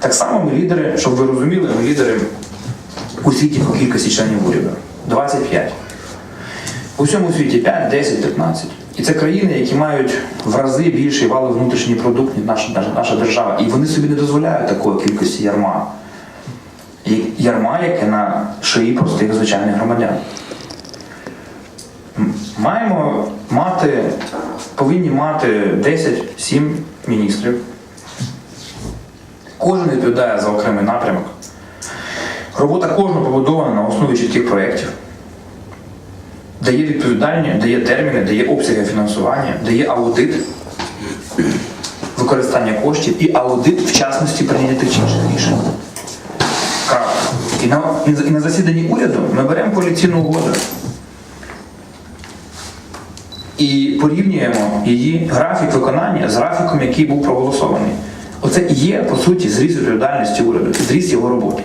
Так само ми лідери, щоб ви розуміли, ми лідери у світі по кількості членів уряду. 25. У всьому світі 5, 10, 15. І це країни, які мають в рази більший валовий внутрішній продукт, ніж наша, наша, наша держава. І вони собі не дозволяють такої кількості ярма. Ярма, яке на шиї простих звичайних громадян. Маємо мати, повинні мати 10-7 міністрів. Кожен відповідає за окремий напрямок. Робота кожного побудована на основі чітких проєктів, дає відповідальні, дає терміни, дає обсяги фінансування, дає аудит використання коштів і аудит вчасності прийнятих чи інших рішень. І на, і на- засіданні уряду ми беремо коаліційну угоду і порівнюємо її графік виконання з графіком, який був проголосований. Оце і є, по суті, зріз відповідальності уряду, зріз його роботи.